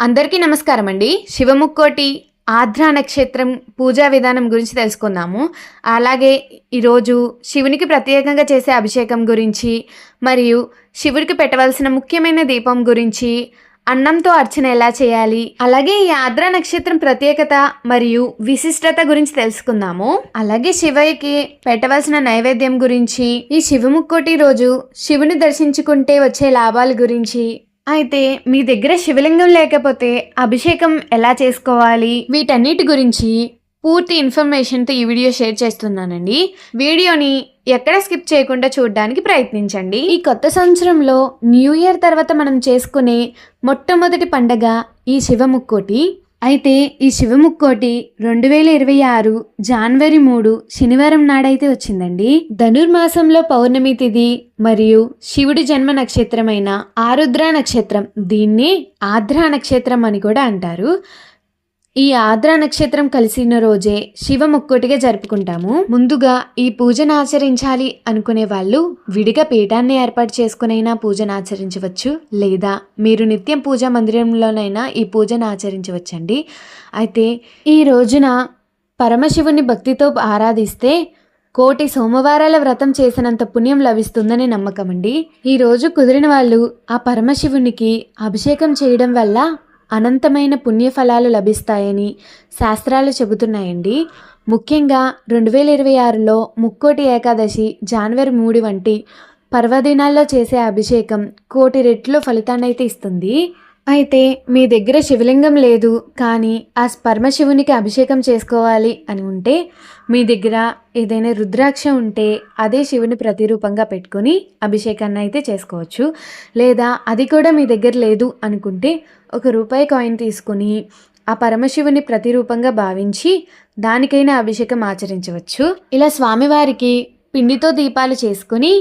అందరికీ నమస్కారం అండి శివముక్కోటి ఆధ్రా నక్షత్రం పూజా విధానం గురించి తెలుసుకుందాము. అలాగే ఈరోజు శివునికి ప్రత్యేకంగా చేసే అభిషేకం గురించి మరియు శివుడికి పెట్టవలసిన ముఖ్యమైన దీపం గురించి అన్నంతో అర్చన ఎలా చేయాలి అలాగే ఈ ఆద్ర నక్షత్రం ప్రత్యేకత మరియు విశిష్టత గురించి తెలుసుకుందాము. అలాగే శివయ్యకి పెట్టవలసిన నైవేద్యం గురించి ఈ శివముక్కోటి రోజు శివుని దర్శించుకుంటే వచ్చే లాభాల గురించి అయితే మీ దగ్గర శివలింగం లేకపోతే అభిషేకం ఎలా చేసుకోవాలి? వీటన్నిటి గురించి పూర్తి ఇన్ఫర్మేషన్తో ఈ వీడియో షేర్ చేస్తున్నానండి. వీడియోని ఎక్కడ స్కిప్ చేయకుండా చూడడానికి ప్రయత్నించండి. ఈ కొత్త సంవత్సరంలో న్యూ ఇయర్ తర్వాత మనం చేసుకునే మొట్టమొదటి పండగ ఈ శివముక్కోటి అయితే ఈ శివముక్కోటి రెండు వేల ఇరవై ఆరు జనవరి మూడు శనివారం నాడైతే వచ్చిందండి. ధనుర్మాసంలో పౌర్ణమి తిథి మరియు శివుడి జన్మ నక్షత్రమైన ఆరుద్ర నక్షత్రం దీన్ని ఆద్ర నక్షత్రం అని కూడా అంటారు. ఈ ఆద్ర నక్షత్రం కలిసిన రోజే శివ ముక్కోటిగా జరుపుకుంటాము. ముందుగా ఈ పూజను ఆచరించాలి అనుకునే వాళ్ళు విడిగా పీఠాన్ని ఏర్పాటు చేసుకునైనా పూజను ఆచరించవచ్చు లేదా మీరు నిత్యం పూజా మందిరంలోనైనా ఈ పూజను ఆచరించవచ్చండి. అయితే ఈ రోజున పరమశివుని భక్తితో ఆరాధిస్తే కోటి సోమవారాల వ్రతం చేసినంత పుణ్యం లభిస్తుందని నమ్మకం అండి ఈరోజు కుదిరిన వాళ్ళు ఆ పరమశివునికి అభిషేకం చేయడం వల్ల అనంతమైన పుణ్యఫలాలు లభిస్తాయని శాస్త్రాలు చెబుతున్నాయండి. ముఖ్యంగా రెండు వేల ఇరవై ఆరులో ముక్కోటి ఏకాదశి జనవరి మూడు వంటి పర్వదినాల్లో చేసే అభిషేకం కోటి రెట్లు ఫలితాన్నైతే ఇస్తుంది. అయితే మీ దగ్గర శివలింగం లేదు కానీ ఆ పరమశివునికి అభిషేకం చేసుకోవాలి అని ఉంటే మీ దగ్గర ఏదైనా రుద్రాక్ష ఉంటే అదే శివుని ప్రతిరూపంగా పెట్టుకొని అభిషేకాన్ని అయితే చేసుకోవచ్చు. లేదా అది కూడా మీ దగ్గర లేదు అనుకుంటే ఒక రూపాయి కాయిన్ తీసుకుని ఆ పరమశివుని ప్రతిరూపంగా భావించి దానికైనా అభిషేకం ఆచరించవచ్చు. ఇలా స్వామివారికి పిండితో దీపాలు చేసుకుని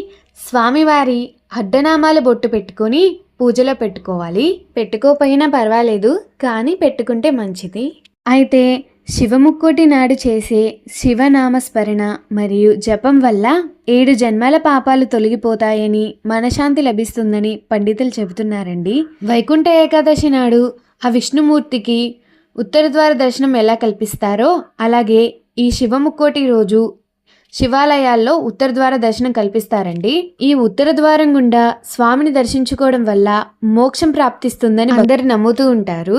స్వామివారి అడ్డనామాల బొట్టు పెట్టుకొని పూజలో పెట్టుకోవాలి. పెట్టుకోకపోయినా పర్వాలేదు కానీ పెట్టుకుంటే మంచిది. అయితే శివముక్కోటి నాడు చేసే శివనామస్మరణ మరియు జపం వల్ల ఏడు జన్మల పాపాలు తొలగిపోతాయని మనశాంతి లభిస్తుందని పండితులు చెబుతున్నారండి. వైకుంఠ ఏకాదశి నాడు ఆ విష్ణుమూర్తికి ఉత్తర ద్వార దర్శనం ఎలా కల్పిస్తారో అలాగే ఈ శివముక్కోటి రోజు శివాలయాల్లో ఉత్తర ద్వార దర్శనం కల్పిస్తారండి. ఈ ఉత్తర ద్వారం గుండా స్వామిని దర్శించుకోవడం వల్ల మోక్షం ప్రాప్తిస్తుందని అందరు నమ్ముతూ ఉంటారు.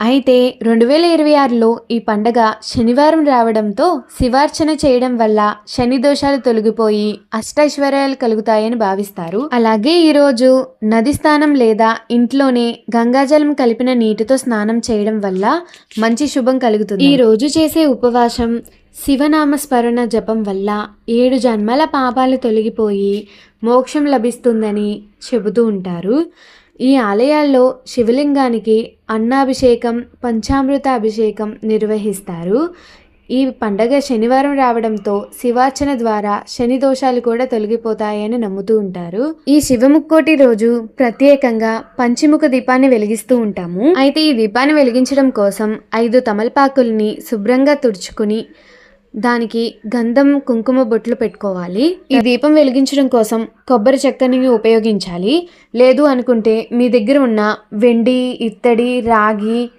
అయితే రెండు వేల ఇరవై ఆరులో ఈ పండగ శనివారం రావడంతో శివార్చన చేయడం వల్ల శని దోషాలు తొలగిపోయి అష్టైశ్వర్యాలు కలుగుతాయని భావిస్తారు. అలాగే ఈరోజు నది స్నానం లేదా ఇంట్లోనే గంగాజలం కలిపిన నీటితో స్నానం చేయడం వల్ల మంచి శుభం కలుగుతుంది. ఈ రోజు చేసే ఉపవాసం శివనామస్మరణ జపం వల్ల ఏడు జన్మల పాపాలు తొలగిపోయి మోక్షం లభిస్తుందని చెబుతూ ఉంటారు. ఈ ఆలయాల్లో శివలింగానికి అన్నాభిషేకం పంచామృత అభిషేకం నిర్వహిస్తారు. ఈ పండగ శనివారం రావడంతో శివార్చన ద్వారా శని దోషాలు కూడా తొలగిపోతాయని నమ్ముతూ ఉంటారు. ఈ శివముక్కోటి రోజు ప్రత్యేకంగా పంచిముఖ దీపాన్ని వెలిగిస్తూ ఉంటాము. అయితే ఈ దీపాన్ని వెలిగించడం కోసం ఐదు తమలపాకుల్ని శుభ్రంగా తుడుచుకుని దానికి గంధం కుంకుమ బొట్లు పెట్టుకోవాలి. ఈ దీపం వెలిగించడం కోసం కొబ్బరి చెక్కని ఉపయోగించాలి. లేదు అనుకుంటే మీ దగ్గర ఉన్న వెండి ఇత్తడి రాగి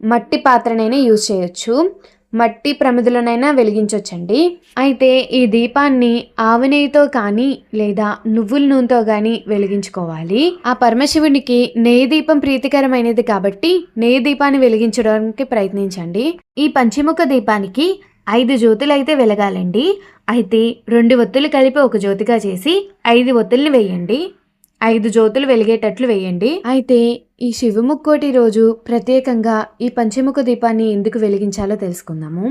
మట్టి పాత్రనైనా యూజ్ చేయొచ్చు. మట్టి ప్రమిదలనైనా వెలిగించవచ్చండి అయితే ఈ దీపాన్ని ఆవునెయ్యితో కానీ లేదా నువ్వుల నూనెతో కానీ వెలిగించుకోవాలి. ఆ పరమశివునికి నెయ్యి దీపం ప్రీతికరమైనది కాబట్టి నెయ్యి దీపాన్ని వెలిగించడానికి ప్రయత్నించండి. ఈ పంచముఖ దీపానికి ఐదు జ్యోతులు అయితే వెలగాలండి. అయితే రెండు ఒత్తులు కలిపి ఒక జ్యోతిగా చేసి ఐదు ఒత్తుల్ని వేయండి. ఐదు జ్యోతులు వెలిగేటట్లు వేయండి. అయితే ఈ శివముక్కోటి రోజు ప్రత్యేకంగా ఈ పంచముఖ దీపాన్ని ఎందుకు వెలిగించాలో తెలుసుకుందాము.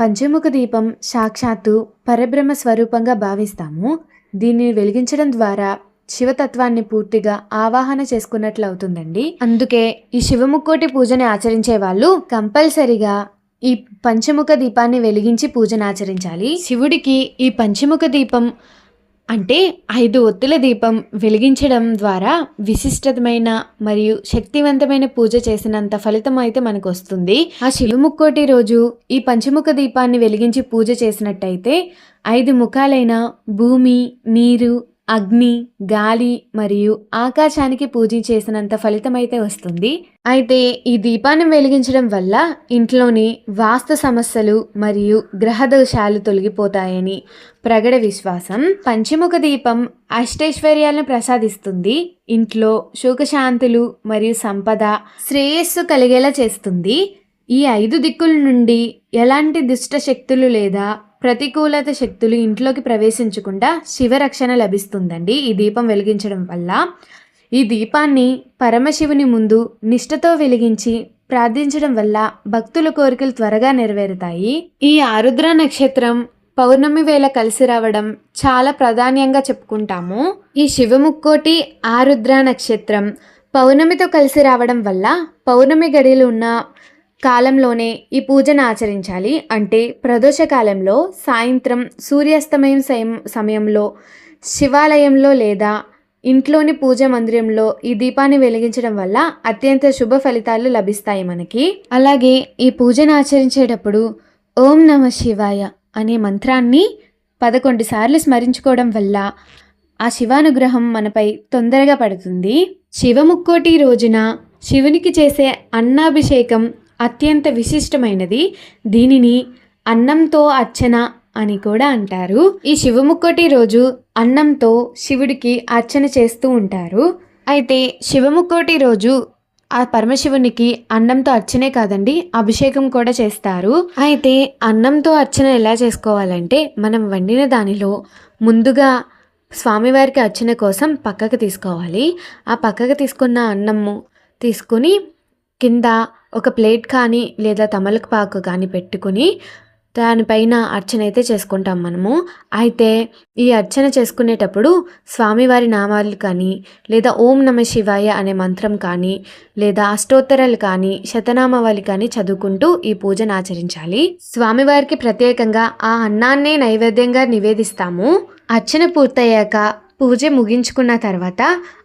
పంచముఖ దీపం సాక్షాత్తు పరబ్రహ్మ స్వరూపంగా భావిస్తాము. దీనిని వెలిగించడం ద్వారా శివతత్వాన్ని పూర్తిగా ఆవాహన చేసుకున్నట్లు అవుతుందండి. అందుకే ఈ శివముక్కోటి పూజని ఆచరించే వాళ్ళు కంపల్సరిగా ఈ పంచముఖ దీపాన్ని వెలిగించి పూజను ఆచరించాలి. శివుడికి ఈ పంచముఖ దీపం అంటే ఐదు ఒత్తుల దీపం వెలిగించడం ద్వారా విశిష్టమైన మరియు శక్తివంతమైన పూజ చేసినంత ఫలితం అయితే మనకు వస్తుంది. ఆ శివముక్కోటి రోజు ఈ పంచముఖ దీపాన్ని వెలిగించి పూజ చేసినట్టయితే ఐదు ముఖాలైన భూమి నీరు అగ్ని గాలి మరియు ఆకాశానికి పూజ చేసినంత ఫలితం అయితే వస్తుంది. అయితే ఈ దీపాన్ని వెలిగించడం వల్ల ఇంట్లోని వాస్తు సమస్యలు మరియు గ్రహ దోషాలు తొలగిపోతాయని ప్రగడ విశ్వాసం. పంచముఖ దీపం అష్టైశ్వర్యాలను ప్రసాదిస్తుంది. ఇంట్లో సుఖశాంతులు మరియు సంపద శ్రేయస్సు కలిగేలా చేస్తుంది. ఈ ఐదు దిక్కుల నుండి ఎలాంటి దుష్ట శక్తులు లేదా ప్రతికూలత శక్తులు ఇంట్లోకి ప్రవేశించకుండా శివరక్షణ లభిస్తుందండి. ఈ దీపం వెలిగించడం వల్ల ఈ దీపాన్ని పరమశివుని ముందు నిష్ఠతో వెలిగించి ప్రార్థించడం వల్ల భక్తుల కోరికలు త్వరగా నెరవేరుతాయి. ఈ ఆరుద్ర నక్షత్రం పౌర్ణమి వేళ కలిసి రావడం చాలా ప్రాధాన్యంగా చెప్పుకుంటాము. ఈ శివముక్కోటి ఆరుద్ర నక్షత్రం పౌర్ణమితో కలిసి రావడం వల్ల పౌర్ణమి గడిలో ఉన్న కాలంలోనే ఈ పూజను ఆచరించాలి. అంటే ప్రదోష కాలంలో సాయంత్రం సూర్యాస్తమయం సమయంలో శివాలయంలో లేదా ఇంట్లోని పూజ మందిరంలో ఈ దీపాన్ని వెలిగించడం వల్ల అత్యంత శుభ ఫలితాలు లభిస్తాయి మనకి. అలాగే ఈ పూజను ఆచరించేటప్పుడు ఓం నమ శివాయ అనే మంత్రాన్ని పదకొండు సార్లు స్మరించుకోవడం వల్ల ఆ శివానుగ్రహం మనపై తొందరగా పడుతుంది. శివముక్కోటి రోజున శివునికి చేసే అన్నాభిషేకం అత్యంత విశిష్టమైనది దీనిని అన్నంతో అర్చన అని కూడా అంటారు. ఈ శివముక్కటి రోజు అన్నంతో శివుడికి అర్చన చేస్తూ ఉంటారు. అయితే శివముక్కోటి రోజు ఆ పరమశివునికి అన్నంతో అర్చనే కాదండి అభిషేకం కూడా చేస్తారు. అయితే అన్నంతో అర్చన ఎలా చేసుకోవాలంటే మనం వండిన దానిలో ముందుగా స్వామివారికి అర్చన కోసం పక్కకు తీసుకోవాలి. ఆ పక్కకు తీసుకున్న అన్నము తీసుకుని కింద ఒక ప్లేట్ కానీ లేదా తమలపాకు కానీ పెట్టుకుని దానిపైన అర్చన అయితే చేసుకుంటాం మనము. అయితే ఈ అర్చన చేసుకునేటప్పుడు స్వామివారి నామాలు కానీ లేదా ఓం నమ శివాయ అనే మంత్రం కానీ లేదా అష్టోత్తరాలు కానీ శతనామావళి కానీ చదువుకుంటూ ఈ పూజను ఆచరించాలి. స్వామివారికి ప్రత్యేకంగా ఆ అన్నాన్నే నైవేద్యంగా నివేదిస్తాము. అర్చన పూర్తయ్యాక పూజ ముగించుకున్న తర్వాత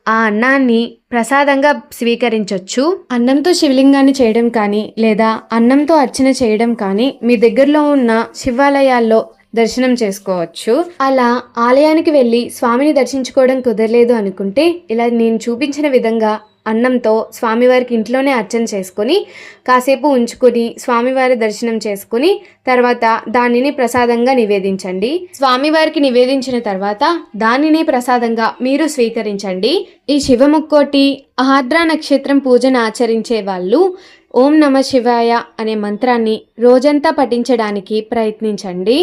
ఆ అన్నాన్ని ప్రసాదంగా స్వీకరించవచ్చు అన్నంతో శివలింగాన్ని చేయడం కానీ లేదా అన్నంతో అర్చన చేయడం కానీ మీ దగ్గరలో ఉన్న శివాలయాల్లో దర్శనం చేసుకోవచ్చు. అలా ఆలయానికి వెళ్ళి స్వామిని దర్శించుకోవడం కుదరలేదు అనుకుంటే ఇలా నేను చూపించిన విధంగా అన్నంతో స్వామివారికి ఇంట్లోనే అర్చన చేసుకొని కాసేపు ఉంచుకొని స్వామివారి దర్శనం చేసుకుని తర్వాత దానిని ప్రసాదంగా నివేదించండి. స్వామివారికి నివేదించిన తర్వాత దానిని ప్రసాదంగా మీరు స్వీకరించండి. ఈ శివముక్కోటి ఆర్ద్ర నక్షత్రం పూజను ఆచరించే వాళ్ళు ఓం నమ శివాయ అనే మంత్రాన్ని రోజంతా పఠించడానికి ప్రయత్నించండి.